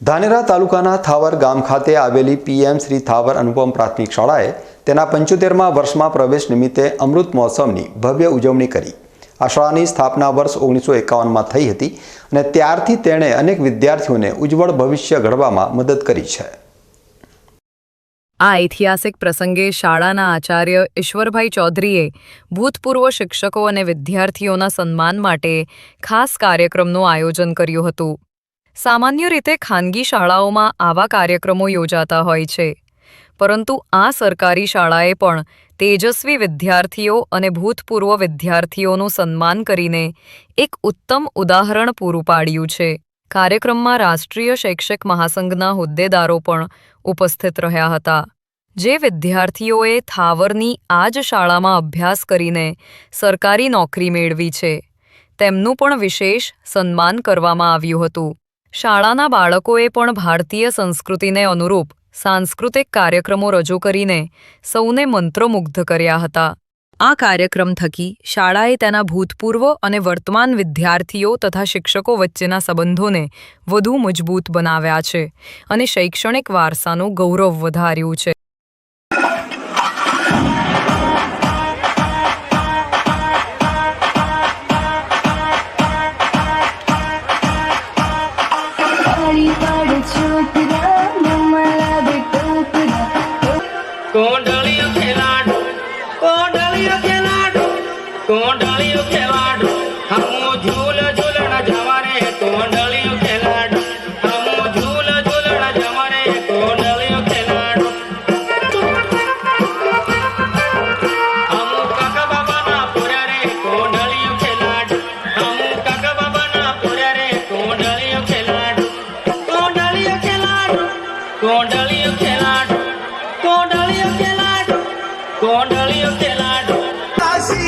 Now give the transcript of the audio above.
ધાનેરા તાલુકાના થાવર ગામ ખાતે આવેલી પીએમ શ્રી થાવર અનુપમ પ્રાથમિક શાળાએ તેના પંચોતેરમાં વર્ષમાં પ્રવેશ નિમિત્તે અમૃત મહોત્સવની ભવ્ય ઉજવણી કરી. આ શાળાની સ્થાપના વર્ષ ઓગણીસો એકાવનમાં થઈ હતી અને ત્યારથી તેણે અનેક વિદ્યાર્થીઓને ઉજ્જવળ ભવિષ્ય ઘડવામાં મદદ કરી છે. આ ઐતિહાસિક પ્રસંગે શાળાના આચાર્ય ઈશ્વરભાઈ ચૌધરીએ ભૂતપૂર્વ શિક્ષકો અને વિદ્યાર્થીઓના સન્માન માટે ખાસ કાર્યક્રમનું આયોજન કર્યું હતું. સામાન્ય રીતે ખાનગી શાળાઓમાં આવા કાર્યક્રમો યોજાતા હોય છે. પરંતુ આ સરકારી શાળાએ પણ તેજસ્વી વિદ્યાર્થીઓ અને ભૂતપૂર્વ વિદ્યાર્થીઓનું સન્માન કરીને એક ઉત્તમ ઉદાહરણ પૂરું પાડ્યું છે. કાર્યક્રમમાં રાષ્ટ્રીય શૈક્ષિક મહાસંઘના હોદ્દેદારો પણ ઉપસ્થિત રહ્યા હતા. જે વિદ્યાર્થીઓએ થાવરની આ જ શાળામાં અભ્યાસ કરીને સરકારી નોકરી મેળવી છે. તેમનું પણ વિશેષ સન્માન કરવામાં આવ્યું હતું. શાળાના બાળકોએ પણ ભારતીય સંસ્કૃતિને અનુરૂપ સાંસ્કૃતિક કાર્યક્રમો રજૂ કરીને સૌને મંત્રમુગ્ધ કર્યા હતા. આ કાર્યક્રમ થકી શાળાએ તેના ભૂતપૂર્વ અને વર્તમાન વિદ્યાર્થીઓ તથા શિક્ષકો વચ્ચેના સંબંધોને વધુ મજબૂત બનાવ્યા છે અને શૈક્ષણિક વારસાનું ગૌરવ વધાર્યું છે. કોંડળીઓ ખેલાડો કોંડળીઓ ખેલાડો કોંડળીઓ ખેલાડો. હું ઝૂલ